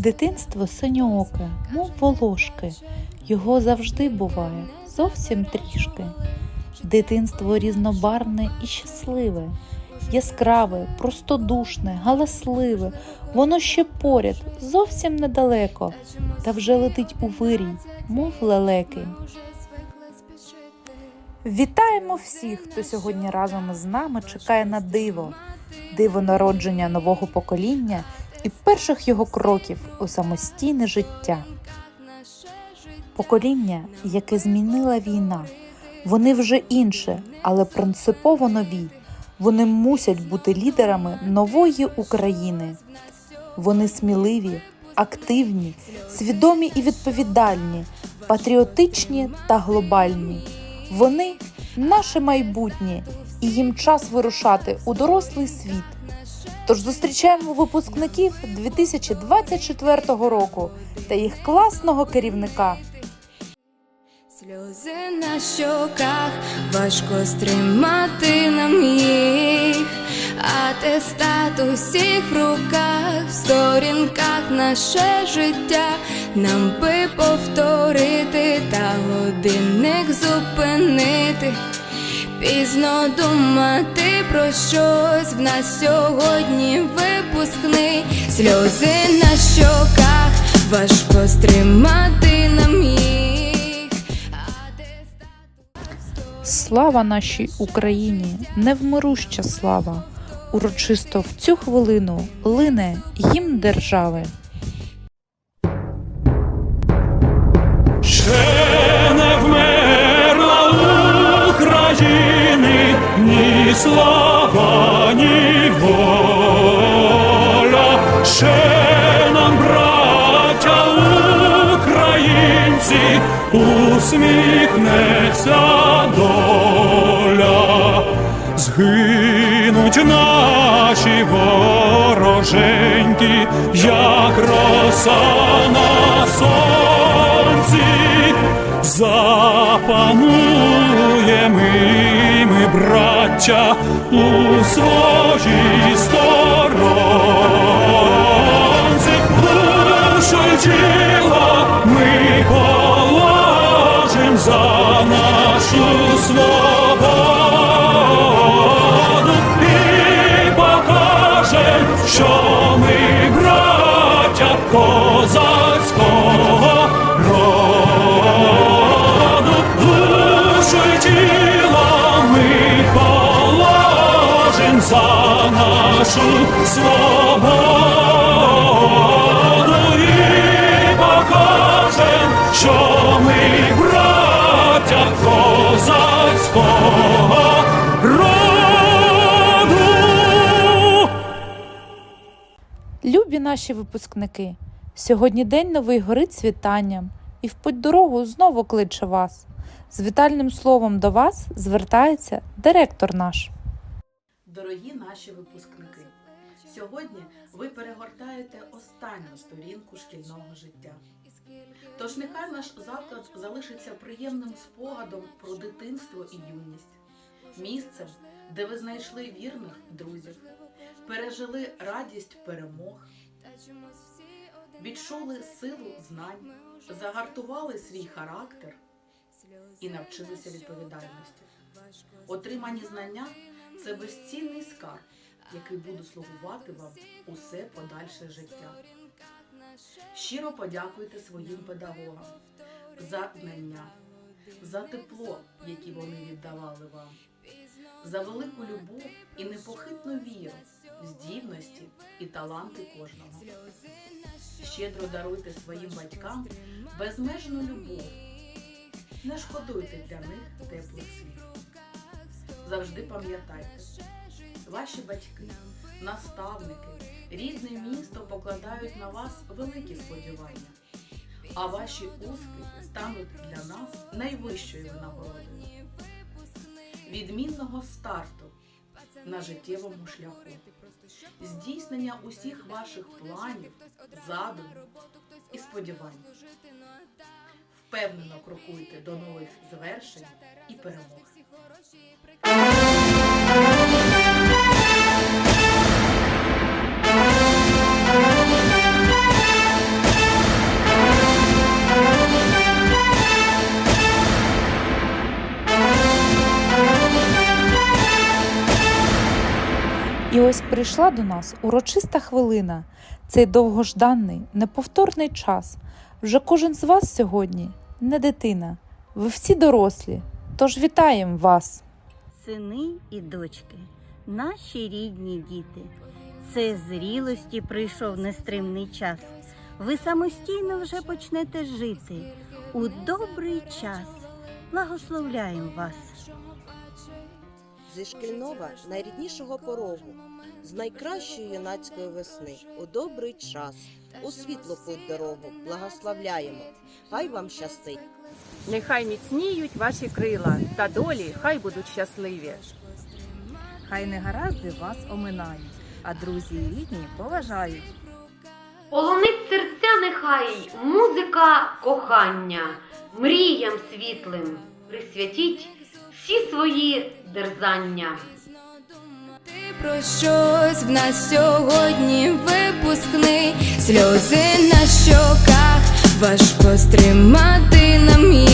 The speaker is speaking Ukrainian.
Дитинство синьооке, мов волошки, його завжди буває зовсім трішки. Дитинство різнобарвне і щасливе, яскраве, простодушне, галасливе, воно ще поряд, зовсім недалеко, та вже летить у вирій, мов лелеки. Вітаємо всіх, хто сьогодні разом із нами чекає на диво, диво народження нового покоління і перших його кроків у самостійне життя. Покоління, яке змінила війна. Вони вже інше, але принципово нові. Вони мусять бути лідерами нової України. Вони сміливі, активні, свідомі і відповідальні, патріотичні та глобальні. Вони наше майбутнє, і їм час вирушати у дорослий світ. Тож зустрічаємо випускників 2024 року та їх класного керівника. Сльози на щоках, важко стримати нам їх, атестат усіх в руках, в сторінках наше життя, нам би повторити та годинник зупинити. Пізно думати про щось в нас сьогодні випускний, сльози на щоках, важко стримати нам їх. Слава нашій Україні, невмируща слава! Урочисто в цю хвилину лине гімн держави. Ще не вмерла України ні слава, ні воля. Ще нам, браття українці, усміхнеться доля. Згинуть наші вороженьки, як роса на сонці, ми, браття, у своїй сторонці, душу ми положим за нашу свободу і покажем, що ми браття козацького за нашу свободу і покажем, що ми браття козацького роду. Любі наші випускники! Сьогодні день новий горить з вітанням, і в путь дорогу знову кличе вас. З вітальним словом до вас звертається директор наш. Дорогі наші випускники, сьогодні ви перегортаєте останню сторінку шкільного життя. Тож нехай наш заклад залишиться приємним спогадом про дитинство і юність, місцем, де ви знайшли вірних друзів, пережили радість перемог, відчули силу знань, загартували свій характер і навчилися відповідальності. Отримані знання це безцінний скарб, який буде слугувати вам усе подальше життя. Щиро подякуйте своїм педагогам за знання, за тепло, яке вони віддавали вам, за велику любов і непохитну віру здібності і таланти кожного. Щедро даруйте своїм батькам безмежну любов. Не шкодуйте для них теплих слів. Завжди пам'ятайте, ваші батьки, наставники, рідне місто покладають на вас великі сподівання, а ваші успіхи стануть для нас найвищою винагородою. Відмінного старту на життєвому шляху, здійснення усіх ваших планів, задумів і сподівань. Впевнено крокуйте до нових звершень і перемог. І ось прийшла до нас урочиста хвилина, цей довгожданий, неповторний час. Вже кожен з вас сьогодні не дитина, ви всі дорослі тож вітаємо вас! Сини і дочки, наші рідні діти. Це зрілості прийшов нестримний час. Ви самостійно вже почнете жити у добрий час. Благословляємо вас. зі шкільного найріднішого порогу, з найкращої юнацької весни, у добрий час, у світлу путь дорогу, благословляємо. Хай вам щастить! Нехай міцніють ваші крила, та долі хай будуть щасливі. Хай негаразди вас оминають, а друзі і рідні поважають. Полонить серця нехай музика кохання, мріям світлим присвятіть всі свої дерзання. Ти про щось в нас сьогодні випускний, сльози на щоках, важко стримати на їх,